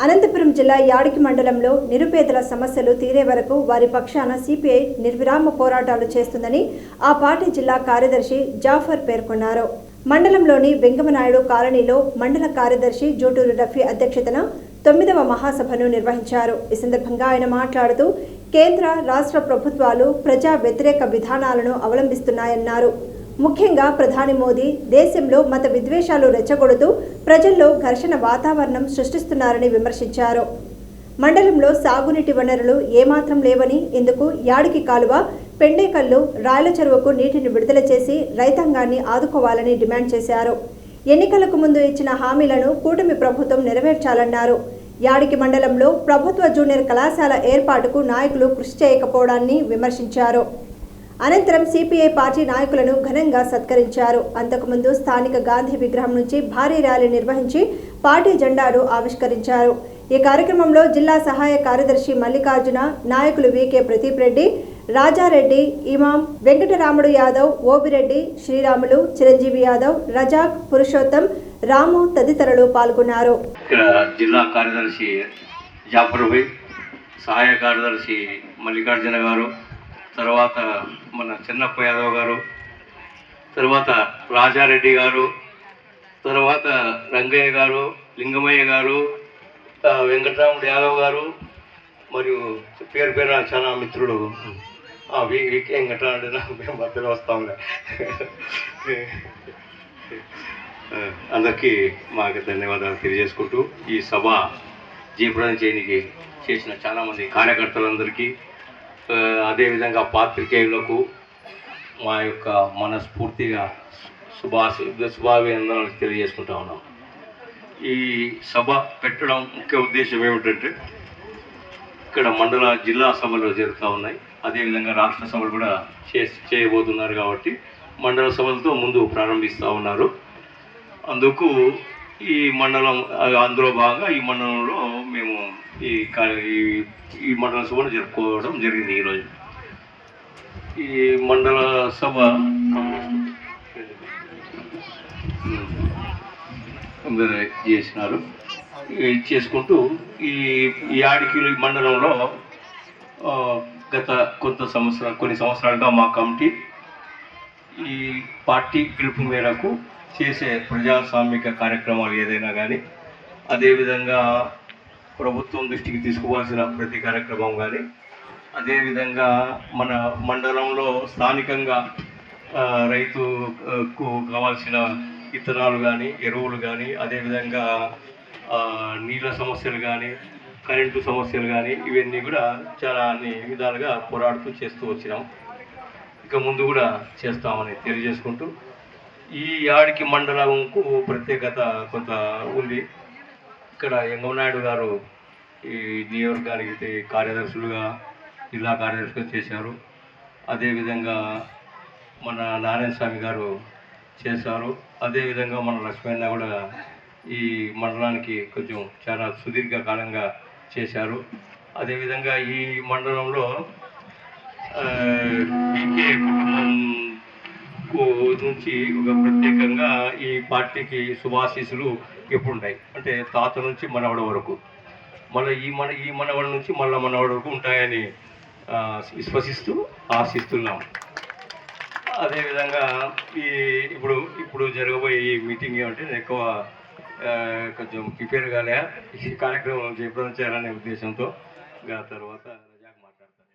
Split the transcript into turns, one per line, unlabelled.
అనంతపురం జిల్లా యాడికి మండలంలో నిరుపేదల సమస్యలు తీరే వరకు వారి పక్షాన సిపిఐ నిర్విరామ పోరాటాలు చేస్తుందని ఆ పార్టీ జిల్లా కార్యదర్శి జాఫర్ పేర్కొన్నారు. మండలంలోని వెంగమనాయుడు కాలనీలో మండల కార్యదర్శి జూటూరు రఫీ అధ్యక్షతన తొమ్మిదవ మహాసభను నిర్వహించారు. ఈ సందర్భంగా ఆయన మాట్లాడుతూ కేంద్ర రాష్ట్ర ప్రభుత్వాలు ప్రజా వ్యతిరేక విధానాలను అవలంబిస్తున్నాయన్నారు. ముఖ్యంగా ప్రధాని మోదీ దేశంలో మత విద్వేషాలు రెచ్చగొడుతూ ప్రజల్లో ఘర్షణ వాతావరణం సృష్టిస్తున్నారని విమర్శించారు. మండలంలో సాగునీటి వనరులు ఏమాత్రం లేవని ఇందుకు యాడికి కాలువ పెండేకల్లు రాయల చెరువుకు నీటిని విడుదల చేసి రైతాంగాన్ని ఆదుకోవాలని డిమాండ్ చేశారు. ఎన్నికలకు ముందు ఇచ్చిన హామీలను కూటమి ప్రభుత్వం నెరవేర్చాలన్నారు. యాడికి మండలంలో ప్రభుత్వ జూనియర్ కళాశాల ఏర్పాటుకు నాయకులు కృషి చేయకపోవడాన్ని విమర్శించారు. అనంతరం సిపిఐ పార్టీ నాయకులను ఘనంగా సత్కరించారు. అంతకుముందు స్థానిక గాంధీ విగ్రహం నుంచి భారీ ర్యాలీ నిర్వహించి పార్టీ జెండాను ఆవిష్కరించారు. ఈ కార్యక్రమంలో జిల్లా సహాయ కార్యదర్శి మల్లికార్జున నాయకులు వికే ప్రదీప్ రెడ్డి రాజారెడ్డి ఇమాం వెంకటరాముడు యాదవ్ ఓబిరెడ్డి శ్రీరాములు చిరంజీవి యాదవ్ రజాక్ పురుషోత్తం రాము తదితరులు పాల్గొన్నారు.
ఇక్కడ జిల్లా కార్యదర్శి జాఫర్ భాయ్ సహాయ కార్యదర్శి మల్లికార్జున గారు తర్వాత మన చిన్నప్ప యాదవ్ గారు తర్వాత రాజారెడ్డి గారు తర్వాత రంగయ్య గారు లింగమయ్య గారు వెంకటరాముడు యాదవ్ గారు మరియు పేరు పేరు చాలా మిత్రుడు ఆ, వెంకటరాముడు నాకు మేము మధ్యలో వస్తాంలే అందరికీ మాకు ధన్యవాదాలు తెలియజేసుకుంటూ ఈ సభ జీప్రదం చేయడానికి చేసిన చాలామంది కార్యకర్తలందరికీ అదేవిధంగా పాత్రికేయులకు మా యొక్క మనస్ఫూర్తిగా శుభాశ శుభాభినందనలు తెలియజేసుకుంటా ఉన్నాం. ఈ సభ పెట్టడం ముఖ్య ఉద్దేశం ఏమిటంటే ఇక్కడ మండల జిల్లా సభలు జరుగుతూ ఉన్నాయి. అదేవిధంగా రాష్ట్ర సభలు కూడా చే చేయబోతున్నారు కాబట్టి మండల సభలతో ముందు ప్రారంభిస్తూ ఉన్నారు. అందుకు ఈ మండలం అందులో భాగంగా ఈ మండలంలో మేము ఈ ఈ ఈ మండల సభను జరుపుకోవడం జరిగింది ఈరోజు. ఈ మండల సభ చేసినారు. చేసుకుంటూ ఈ ఈ ఆడికి మండలంలో గత కొంత సంవత్సరాలు కొన్ని సంవత్సరాలుగా మా కమిటీ ఈ పార్టీ పిలుపు మేరకు చేసే ప్రజాస్వామిక కార్యక్రమాలు ఏదైనా కానీ అదేవిధంగా ప్రభుత్వం దృష్టికి తీసుకోవాల్సిన ప్రతి కార్యక్రమం కానీ అదేవిధంగా మన మండలంలో స్థానికంగా రైతుకు కావాల్సిన ఇత్తనాలు కానీ ఎరువులు కానీ అదేవిధంగా నీళ్ళ సమస్యలు కానీ కరెంటు సమస్యలు కానీ ఇవన్నీ కూడా చాలా అన్ని విధాలుగా పోరాడుతూ చేస్తూ వచ్చినాం. ఇక ముందు కూడా చేస్తామని తెలియజేసుకుంటూ ఈ యాడికి మండలంకు ప్రత్యేకత కొంత ఉంది. ఇక్కడ ఎంగమనాయుడు గారు ఈ నియోజకవర్గానికి కార్యదర్శులుగా జిల్లా కార్యదర్శిగా చేశారు. అదేవిధంగా మన నారాయణ స్వామి గారు చేశారు. అదేవిధంగా మన లక్ష్మణ కూడా ఈ మండలానికి కొంచెం చాలా సుదీర్ఘ కాలంగా చేశారు. అదేవిధంగా ఈ మండలంలో కుటుంబం నుంచి ఒక ప్రత్యేకంగా ఈ పార్టీకి శుభాశీసులు ఎప్పుడున్నాయి అంటే తాత నుంచి మనవడ వరకు. మళ్ళీ ఈ మన ఈ మనవడి నుంచి మళ్ళీ మనవడ వరకు ఉంటాయని విశ్వసిస్తూ ఆశిస్తున్నాం. అదేవిధంగా ఈ ఇప్పుడు ఇప్పుడు జరగబోయే ఈ మీటింగ్ ఏమంటే నేను ఎక్కువ కొంచెం ప్రిపేర్ కాలే. ఈ కార్యక్రమం జయప్రదం చేయాలనే ఉద్దేశంతో. తర్వాత